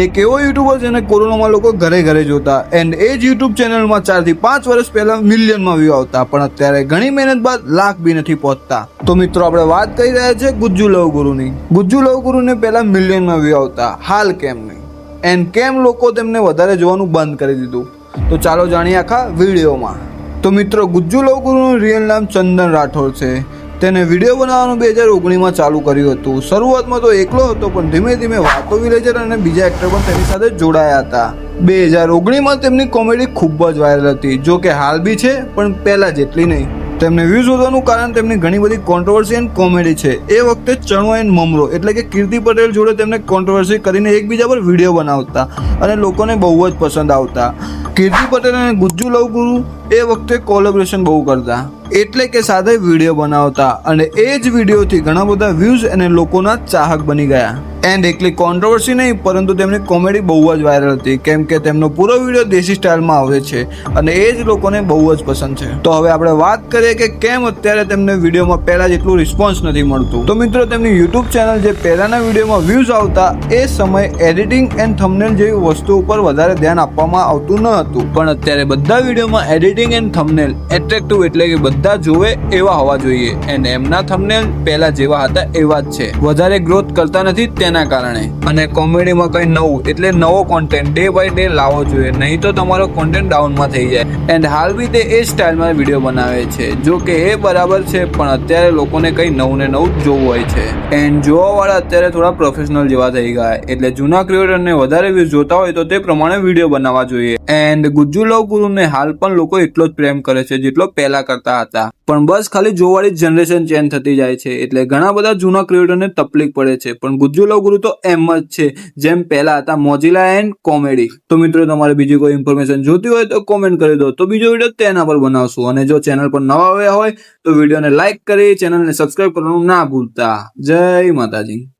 એક એવો યુટ્યુબર જેને કોરોનામાં લોકો ઘરે ઘરે જોતા એન્ડ એ જ યુટ્યુબ ચેનલમાં ચારથી પાંચ વર્ષ પહેલા મિલિયનમાં વ્યૂ આવતા, પણ અત્યારે ઘણી મહેનત બાદ લાખ બી નથી પહોંચતા. તો મિત્રો, આપણે વાત કરી રહ્યા છે ગુજ્જુ લવ ગુરુની. ગુજ્જુ લવ ગુરુને પહેલા મિલિયનમાં વ્યૂ આવતા, હાલ કેમ નહીં? એન્ડ કેમ લોકો તેમને વધારે જોવાનું બંધ કરી દીધું? તો ચાલો જાણીએ આખા વિડીયોમાં. તો મિત્રો, ગુજ્જુ લવ ગુરુનું રિયલ નામ ચંદન રાઠોડ છે. તેને વીડિયો બનાવવાનું બે હજાર ઓગણીમાં ચાલુ કર્યું હતું. શરૂઆતમાં તો એકલો હતો, પણ ધીમે ધીમે વાતો વિલેજર અને બીજા એક્ટર પણ તેની સાથે જોડાયા હતા. બે હજાર ઓગણીમાં તેમની કોમેડી ખૂબ જ વાયરલ હતી. જો કે હાલ બી છે, પણ પહેલા જેટલી નહીં. તેમને વ્યૂઝ વધવાનું કારણ તેમની ઘણી બધી કોન્ટ્રોવર્સી એન્ડ કોમેડી છે. એ વખતે ચણો એન્ડ મમરો, એટલે કે કીર્તિ પટેલ જોડે તેમને કોન્ટ્રોવર્સી કરીને એકબીજા પર વીડિયો બનાવતા અને લોકોને બહુ જ પસંદ આવતા. કીર્તિ પટેલ અને ગુજ્જુ લવગુરુ એ વખતે કોલેબોરેશન બહુ કરતા. એટલે કે સાથે વીડિયો બનાવતા અને એ જ વિડીયોથી ઘણા બધા વ્યૂઝ અને લોકોના ચાહક બની ગયા. એન્ડ એકલી કોન્ટ્રોવર્સી નહીં, પરંતુ તેમની કોમેડી બહુ જ વાયરલ હતી. કેમ કે તેમનો પૂરો વીડિયો દેશી સ્ટાઇલમાં આવે છે અને એ જ લોકોને બહુ જ પસંદ છે. તો હવે આપણે વાત કરીએ કે કેમ અત્યારે તેમને વિડીયોમાં પહેલા જેટલું રિસ્પોન્સ નથી મળતું. તો મિત્રો, તેમની યુટ્યુબ ચેનલ જે પહેલાના વિડીયોમાં વ્યૂઝ આવતા, એ સમયે એડિટિંગ એન્ડ થંબનેલ જેવી વસ્તુ ઉપર વધારે ધ્યાન આપવામાં આવતું ન હતું. પણ અત્યારે બધા વિડીયોમાં એડિટિંગ એન્ડ થંબનેલ એટ્રેક્ટિવ એટલે કે બધા જોવે એવા હોવા જોઈએ. એન્ડ એમના થંબનેલ પહેલા જેવા હતા એવા જ છે. વધારે ગ્રોથ કરતા નથી તેના કારણે. અને કોમેડીમાં કંઈ નવું, એટલે નવો કોન્ટેન્ટ ડે બાય ડે લાવવો જોઈએ. નહીં તો તમારો કોન્ટેન્ટ ડાઉનમાં થઈ જાય. એન્ડ હાલ બી તે એ સ્ટાઇલમાં વીડિયો બનાવે છે. જો કે એ બરાબર છે, પણ અત્યારે લોકોને કંઈ નવું ને નવું જોવું હોય છે. એન્ડ જોવાવાળા અત્યારે થોડા પ્રોફેશનલ જેવા થઈ ગયા. એટલે જૂના ક્રિએટરને વધારે વ્યૂઝ જોતા હોય તો તે પ્રમાણે વીડિયો બનાવવા જોઈએ. એન્ડ ગુજ્જુ લવ ગુરુને હાલ પણ લોકો એટલો જ પ્રેમ કરે છે જેટલો પહેલા કરતા હતા. પણ બસ ખાલી જોવાળી જનરેશન ચેન્જ થતી જાય છે. એટલે ઘણા બધા જૂના ક્રિએટરને તકલીફ પડે છે. પણ ગુજ્જુ લવ ગુરુ તો એમ જ છે જેમ પહેલા હતા મોજીલા એન્ડ કોમેડી. તો મિત્રો, તમારે બીજી કોઈ ઇન્ફોર્મેશન જોતી હોય તો કોમેન્ટ કરી દો. તો બીજો વીડિયો તેના પર બનાવશું. અને જો ચેનલ પર નવા આવ્યા હોય તો વિડીયોને લાઇક કરી ચેનલને સબસ્ક્રાઇબ કરવાનું ના ભૂલતા. જય માતાજી.